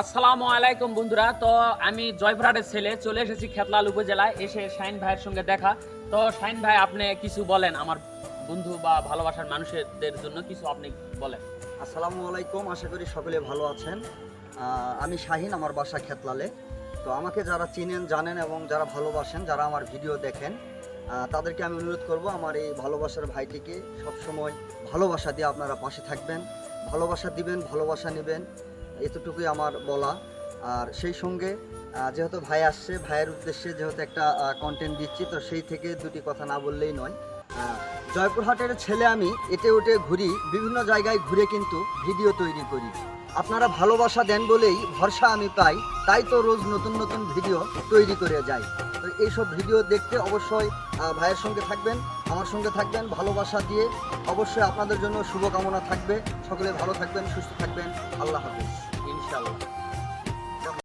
আসসালামু আলাইকুম বন্ধুরা। তো আমি জয়পুরহাটের ছেলে, চলে এসেছি খেতলাল উপজেলায়। এসে শাইন ভাইয়ের সঙ্গে দেখা। তো শাইন ভাই, আপনি কিছু বলেন আমার বন্ধু বা ভালোবাসার মানুষদের জন্য কিছু আপনি বলেন। আসসালামু আলাইকুম, আশা করি সকলে ভালো আছেন। আমি শাহিন, আমার বাসা খেতলালে। তো আমাকে যারা চিনেন, জানেন এবং যারা ভালোবাসেন, যারা আমার ভিডিও দেখেন তাদেরকে আমি অনুরোধ করব, আমার এই ভালোবাসার ভাইটিকে সবসময় ভালোবাসা দিয়ে আপনারা পাশে থাকবেন। ভালোবাসা দিবেন, ভালোবাসা নেবেন। এতটুকুই আমার বলা। আর সেই সঙ্গে যেহেতু ভাই আসছে, ভাইয়ের উদ্দেশ্যে যেহেতু একটা কন্টেন্ট দিচ্ছি, তো সেই থেকে দুটি কথা না বললেই নয়। জয়পুরহাটের ছেলে আমি এটে ওটে ঘুরি, বিভিন্ন জায়গায় ঘুরে কিন্তু ভিডিও তৈরি করি। আপনারা ভালোবাসা দেন বলেই ভরসা আমি পাই, তাই তো রোজ নতুন নতুন ভিডিও তৈরি করে যাই। তো এইসব ভিডিও দেখতে অবশ্যই ভাইয়ের সঙ্গে থাকবেন। আমার সঙ্গে থাকবেন, ভালোবাসা দিয়ে অবশ্যই আপনাদের জন্য শুভকামনা থাকবে। সকলে ভালো থাকবেন, সুস্থ থাকবেন। আল্লাহ হাফিজ। ইনশাল্লাহ